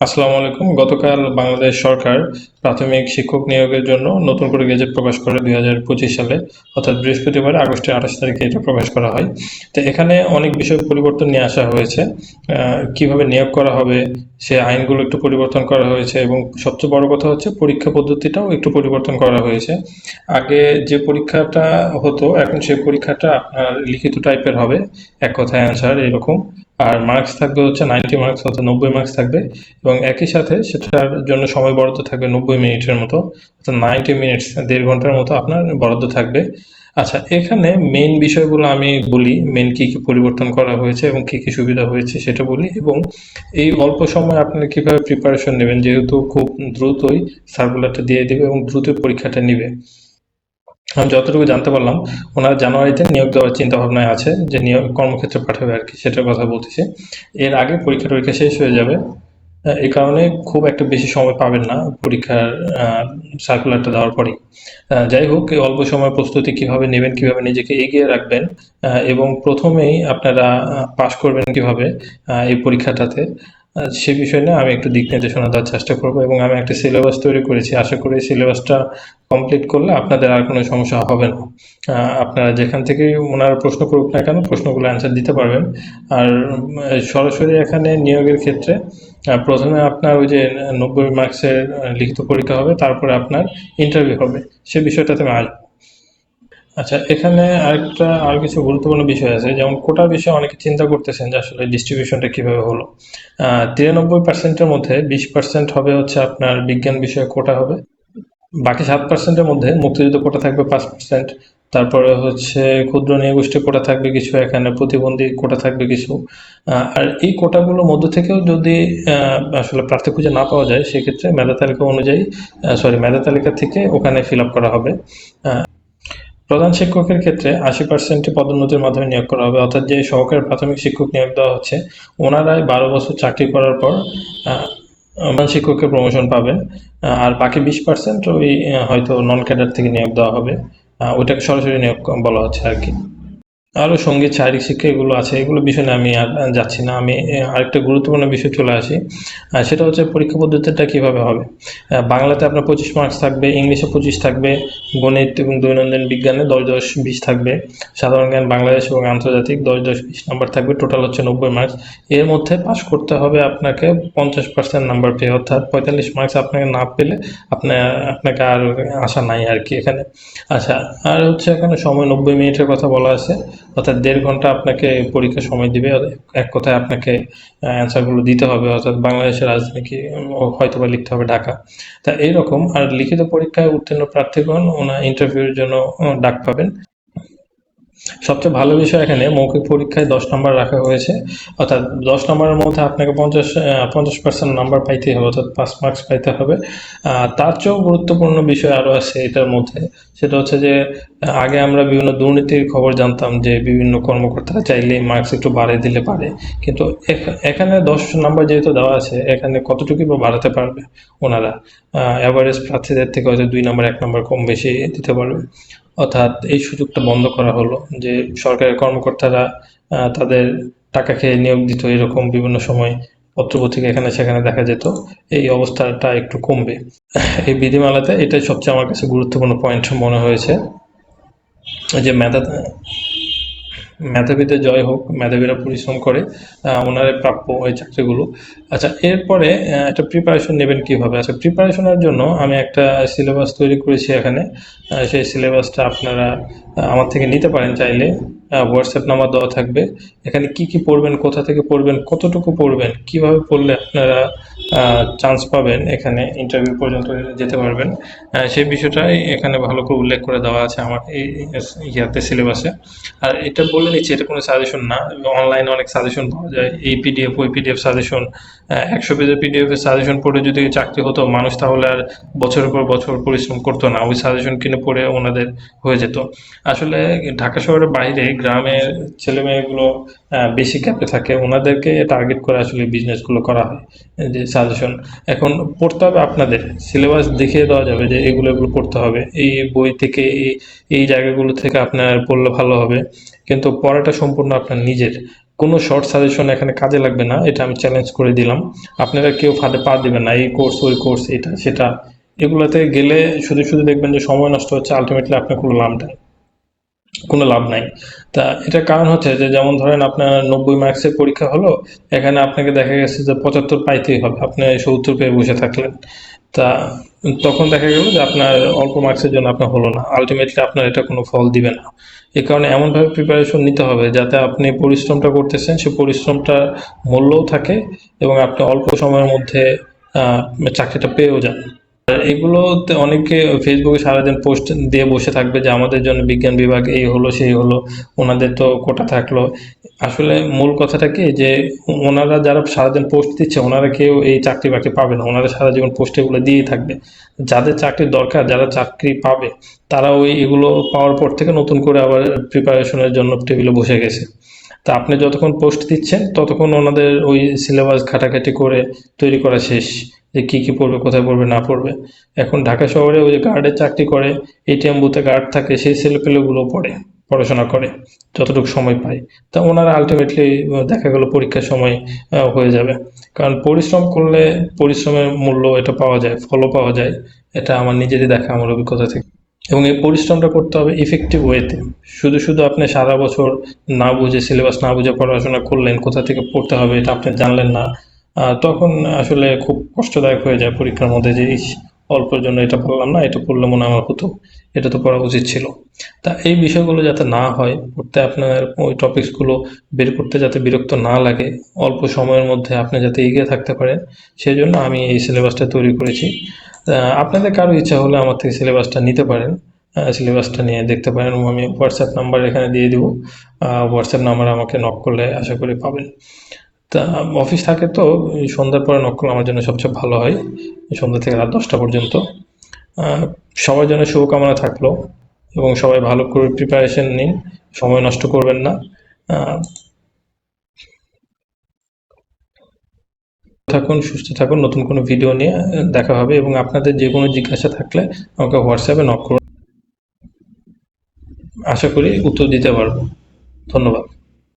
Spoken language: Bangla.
আসসালামু আলাইকুম। গতকাল বাংলাদেশ সরকার প্রাথমিক শিক্ষক নিয়োগের জন্য নতুন করে গেজেট প্রকাশ করে দুই হাজার পঁচিশ সালে, অর্থাৎ বৃহস্পতিবার আগস্টের আঠাশ তারিখে এটা প্রকাশ করা হয়। তো এখানে অনেক বিষয় পরিবর্তন নিয়ে আসা হয়েছে। কীভাবে নিয়োগ করা হবে, সে আইনগুলো একটু পরিবর্তন করা হয়েছে এবং সবচেয়ে বড় কথা হচ্ছে পরীক্ষা পদ্ধতিটাও একটু পরিবর্তন করা হয়েছে। আগে যে পরীক্ষাটা হতো, এখন সেই পরীক্ষাটা আপনার লিখিত টাইপের হবে, এক কথায় অ্যান্সার এরকম। আর মার্কস থাকবে হচ্ছে নাইনটি মার্কস অর্থাৎ নব্বই মার্কস থাকবে এবং একই সাথে সেটার জন্য সময় বরাদ্দ থাকবে নব্বই মিনিটের মতো, অর্থাৎ নাইনটি মিনিটস দেড় ঘণ্টার মতো আপনার বরাদ্দ থাকবে। আচ্ছা এখানে মেন বিষয়গুলো আমি বলি মেন কি কি পরিবর্তন করা হয়েছে এবং কি কি সুবিধা হয়েছে সেটা বলি এবং এই অল্প সময় আপনারা কীভাবে প্রিপারেশন নেবেন যেহেতু খুব দ্রুতই সার্কুলারটা দিয়ে দেবে এবং দ্রুতই পরীক্ষাটা নিবে। আমি যতটুকু জানতে পারলাম, ওনারা জানুয়ারিতে নিয়োগ দেওয়ার চিন্তা ভাবনায় আছে, যে নিয়োগ কর্মক্ষেত্রে পাঠাবে আর কি, সেটার কথা বলতেছি। এর আগে পরীক্ষা টরীক্ষা শেষ হয়ে যাবে। এই কারণে খুব একটা বেশি সময় পাবেন না পরীক্ষার সার্কুলারটা দেওয়ার পরেই। যাই হোক অল্প সময় প্রস্তুতি কীভাবে নেবেন, কীভাবে নিজেকে এগিয়ে রাখবেন এবং প্রথমেই আপনারা পাশ করবেন কীভাবে এই পরীক্ষাটাতে। সে বিষয় নিয়ে আমি একটু দিক নির্দেশনা দেওয়ার চেষ্টা করব এবং আমি একটা সিলেবাস তৈরি করেছি। আশা করি সিলেবাসটা কমপ্লিট করলে আপনাদের আর কোনো সমস্যা হবে না। আপনারা যেখান থেকে ওনারা প্রশ্ন করুক না কেন প্রশ্নগুলো অ্যান্সার দিতে পারবেন। আর সরাসরি এখানে নিয়োগের ক্ষেত্রে প্রথমে আপনার ওই যে নব্বই মার্কসের লিখিত পরীক্ষা হবে, তারপরে আপনার ইন্টারভিউ হবে। সে বিষয়টাতে আমি আসব। আচ্ছা এখানে আরেকটা, আর কিছু গুরুত্বপূর্ণ বিষয় আছে। যেমন কোটার বিষয়ে অনেকে চিন্তা করতেছেন যে আসলে ডিস্ট্রিবিউশনটা কীভাবে হলো। তিরানব্বই পার্সেন্টের মধ্যে বিশ পার্সেন্ট হবে হচ্ছে আপনার বিজ্ঞান বিষয়ে কোটা হবে। বাকি সাত পার্সেন্টের মধ্যে মুক্তিযুদ্ধ কোটা থাকবে পাঁচ পার্সেন্ট তারপরে হচ্ছে ক্ষুদ্র নিয়োগোষ্ঠী কোটা থাকবে কিছু, এখানে প্রতিবন্ধী কোটা থাকবে কিছু। আর এই কোটাগুলোর মধ্য থেকেও যদি আসলে প্রার্থী খুঁজে না পাওয়া যায়, সেক্ষেত্রে মেধা তালিকা অনুযায়ী সরি মেধা তালিকা থেকে ওখানে ফিল আপ করা হবে। প্রধান শিক্ষকের ক্ষেত্রে আশি পার্সেন্টে পদোন্নতির মাধ্যমে নিয়োগ করা হবে। অর্থাৎ যে সহকারী প্রাথমিক শিক্ষক নিয়োগ দেওয়া হচ্ছে, ওনারাই বারো বছর চাকরি করার পর প্রধান শিক্ষকের প্রমোশন পাবেন আর বাকি বিশ পার্সেন্ট ওই হয়তো নন ক্যাডার থেকে নিয়োগ দেওয়া হবে। ওইটাকে সরাসরি নিয়োগ বলা হচ্ছে আর কি। আরও সংগীত, শারীরিক শিক্ষা এগুলো আছে, এগুলো বিষয়ে আমি আর যাচ্ছি না। আমি আরেকটা গুরুত্বপূর্ণ বিষয় চলে আসি। সেটা হচ্ছে পরীক্ষা পদ্ধতিটা কীভাবে হবে? বাংলাতে আপনার পঁচিশ মার্কস থাকবে, ইংলিশে পঁচিশ থাকবে, গণিত এবং দৈনন্দিন বিজ্ঞানে দশ দশ, বিশ থাকবে। সাধারণ জ্ঞান বাংলাদেশ এবং আন্তর্জাতিক দশ দশ, বিশ নাম্বার থাকবে টোটাল হচ্ছে নব্বই মার্কস এর মধ্যে পাস করতে হবে আপনাকে পঞ্চাশ পার্সেন্ট নাম্বার পেয়ে অর্থাৎ পঁয়তাল্লিশ মার্কস আপনাকে না পেলে আপনার আপনাকে আর আশা নাই আর কি এখানে। আচ্ছা আর হচ্ছে এখানে সময় নব্বই মিনিটের কথা বলা আছে। অর্থাৎ দেড় ঘণ্টা আপনাকে পরীক্ষা সময় দিবে এক কথায় আপনাকে অ্যান্সারগুলো দিতে হবে, অর্থাৎ বাংলাদেশের রাজধানী হয়তো বা লিখতে হবে ঢাকা। তা এইরকম, আর লিখিত পরীক্ষায় উত্তীর্ণ প্রার্থীগণ, ওনার ইন্টারভিউর জন্য ডাক পাবেন। সবচেয়ে ভালো বিষয় এখানে মৌখিক পরীক্ষায় দশ নম্বর রাখা হয়েছে। অর্থাৎ দশ নম্বরের মধ্যে আপনাকে পঞ্চাশ পঞ্চাশ পার্সেন্ট নাম্বার পাইতে হবে, অর্থাৎ পাঁচ মার্কস পাইতে হবে। তার চেয়েও গুরুত্বপূর্ণ বিষয় আরও আছে এটার মধ্যে। সেটা হচ্ছে যে আগে আমরা বিভিন্ন দুর্নীতির খবর জানতাম যে বিভিন্ন কর্মকর্তারা চাইলে মার্কস একটু বাড়িয়ে দিলে পারে। কিন্তু এখানে দশ নাম্বার যেহেতু দেওয়া আছে, এখানে কতটুকু বা বাড়াতে পারবে ওনারা? অ্যাভারেজ প্রার্থীদের থেকে হয়তো দুই নাম্বার, এক নম্বর কম বেশি দিতে পারবে। অর্থাৎ এই সুযোগটা বন্ধ করা হলো যে সরকারের কর্মকর্তারা তাদের টাকা খেয়ে নিয়োগ দিত এরকম বিভিন্ন সময়, পত্রপত্রিকা এখানে সেখানে দেখা যেত। এই অবস্থাটা একটু কমবে। এই বিধিমালাতে এটাই সবচেয়ে আমার কাছে গুরুত্বপূর্ণ পয়েন্ট মনে হয়েছে। যে মেধা মেধাবীদের জয় হোক, মেধাবীরা পরিশ্রম করে ওনারা প্রাপ্য ওই চাকরিগুলো। আচ্ছা এরপরে একটা প্রিপারেশন নেবেন কীভাবে? আচ্ছা প্রিপারেশনের জন্য আমি একটা সিলেবাস তৈরি করেছি এখানে। সেই সিলেবাসটা আপনারা আমার থেকে নিতে পারেন চাইলে। হোয়াটসঅ্যাপ নাম্বার দেওয়া থাকবে। এখানে কি কি পড়বেন, কোথা থেকে পড়বেন, কতটুকু পড়বেন, কীভাবে পড়লে আপনারা চান্স পাবেন এখানে ইন্টারভিউ পর্যন্ত যেতে পারবেন। সেই বিষয়টাই এখানে ভালো করে উল্লেখ করে দেওয়া আছে আমার এই ইয়াতে সিলেবাসে আর এটা বলে নিচ্ছি, এটা কোনো সাজেশন না। অনলাইনে অনেক সাজেশন পাওয়া যায়। এই পিডিএফ ওই পিডিএফ সাজেশন একশো পেজের পিডিএফ এর সাজেশন পড়ে যদি চাকরি হতো, মানুষ তাহলে আর বছরের পর বছর পরিশ্রম করতো না। ওই সাজেশন কিনে পড়ে ওনাদের হয়ে যেত। আসলে ঢাকা শহরের বাইরে গ্রামের ছেলে মেয়েগুলো বেশি গ্যাপে থাকে। ওনাদেরকে টার্গেট করে আসলে বিজনেসগুলো করা হয়। যে সাজেশন এখন পড়তে হবে আপনাদের। সিলেবাস দেখিয়ে দেওয়া যাবে যে এগুলো এগুলো পড়তে হবে। এই বই থেকে, এই এই জায়গাগুলো থেকে আপনার পড়লে ভালো হবে। কিন্তু পড়াটা সম্পূর্ণ আপনার নিজের। কোনো শর্ট সাজেশন এখানে কাজে লাগবে না। এটা আমি চ্যালেঞ্জ করে দিলাম। আপনারা কেউ ফাঁদে পা দেবেন না। এই কোর্স ওই কোর্স এটা, সেটা। এগুলোতে গেলে শুধু শুধু দেখবেন যে সময় নষ্ট হচ্ছে। আলটিমেটলি আপনার কোনো লাভ নাই কোনো লাভ নাই। তা এটার কারণ হচ্ছে যে, যেমন ধরেন আপনার নব্বই মার্কসের পরীক্ষা হলো, এখানে আপনাকে দেখা গেছে যে পঁচাত্তর পাইতেই হবে। আপনি সত্তর পেয়ে বসে থাকলেন। তা তখন দেখা গেল যে আপনার অল্প মার্কসের জন্য আপনার হলো না। আলটিমেটলি আপনার এটা কোনো ফল দিবে না। এই কারণে এমনভাবে প্রিপারেশন নিতে হবে যাতে আপনি পরিশ্রমটা করতেছেন, সে পরিশ্রমটা মূল্যও থাকে এবং আপনি অল্প সময়ের মধ্যে চাকরিটা পেয়েও যান। এগুলোতে অনেকে ফেসবুকে সারাদিন পোস্ট দিয়ে বসে থাকবে যে আমাদের জন্য বিজ্ঞান বিভাগ এই হলো, সেই হলো, ওনাদের তো কোটা থাকল। আসলে মূল কথাটা কি যে ওনারা যারা সারাদিন পোস্ট দিচ্ছে, ওনারা কেউ এই চাকরি বাকরি পাবে না। ওনারা সারা জীবন পোস্ট এগুলো দিয়েই থাকবে। যাদের চাকরির দরকার, যারা চাকরি পাবে তারা ওই এগুলো পাওয়ার পর থেকে নতুন করে আবার প্রিপারেশনের জন্য টেবিলে বসে গেছে। তা আপনি যতক্ষণ পোস্ট দিচ্ছেন, ততক্ষণ ওনাদের ওই সিলেবাস ঘাটাঘাটি করে তৈরি করা শেষ। যে কী কী পড়বে, কোথায় পড়বে, না পড়বে। এখন ঢাকা শহরে ওই যে গার্ডের চাকরি করে এটিএম বুথে গার্ড থাকে, সেই ছেলেপেলেগুলো পড়ে, পড়াশোনা করে, যতটুকু সময় পায়। তা ওনারা আলটিমেটলি দেখা গেল পরীক্ষার সময় হয়ে যাবে। কারণ পরিশ্রম করলে পরিশ্রমের মূল্য এটা পাওয়া যায়, ফলও পাওয়া যায়। এটা আমার নিজেরই দেখা, আমার অভিজ্ঞতা থেকে। এবং এই পরিশ্রমটা করতে হবে ইফেক্টিভ ওয়েতে শুধু শুধু আপনি সারা বছর না বুঝে সিলেবাস না বুঝে পড়াশোনা করলেন, কোথা থেকে পড়তে হবে এটা আপনি জানলেন না। তখন আসলে খুব কষ্টদায়ক হয়ে যায় পরীক্ষার মধ্যে যে অল্পের জন্য এটা পড়লাম না, এটা পড়লে মনে আমার হতো, এটা তো পড়া উচিত ছিল। তা এই বিষয়গুলো যাতে না হয়, পড়তে আপনার ওই টপিকসগুলো বের করতে যাতে বিরক্ত না লাগে, অল্প সময়ের মধ্যে আপনি যাতে এগিয়ে থাকতে পারেন সেই জন্য আমি এই সিলেবাসটা তৈরি করেছি। আপনাদের কারও ইচ্ছা হলে আমার থেকে সিলেবাসটা নিতে পারেন। সিলেবাসটা নিয়ে দেখতে পারেন আমি হোয়াটসঅ্যাপ নাম্বার এখানে দিয়ে দিব। হোয়াটসঅ্যাপ নাম্বার আমাকে নক করলে আশা করি পাবেন। তা অফিস থাকে তো সন্ধ্যার পরে নক আমার জন্য সবচেয়ে ভালো হয়। সন্ধ্যা থেকে রাত দশটা পর্যন্ত। সবার জন্য শুভকামনা থাকল এবং সবাই ভালো করে প্রিপারেশন নিন, সময় নষ্ট করবেন না। থাকুন, সুস্থ থাকুন, নতুন কোনো ভিডিও নিয়ে দেখা হবে এবং আপনাদের যে কোনো জিজ্ঞাসা থাকলে আমাকে হোয়াটসঅ্যাপে নক করুন। আশা করি উত্তর দিতে পারব। ধন্যবাদ।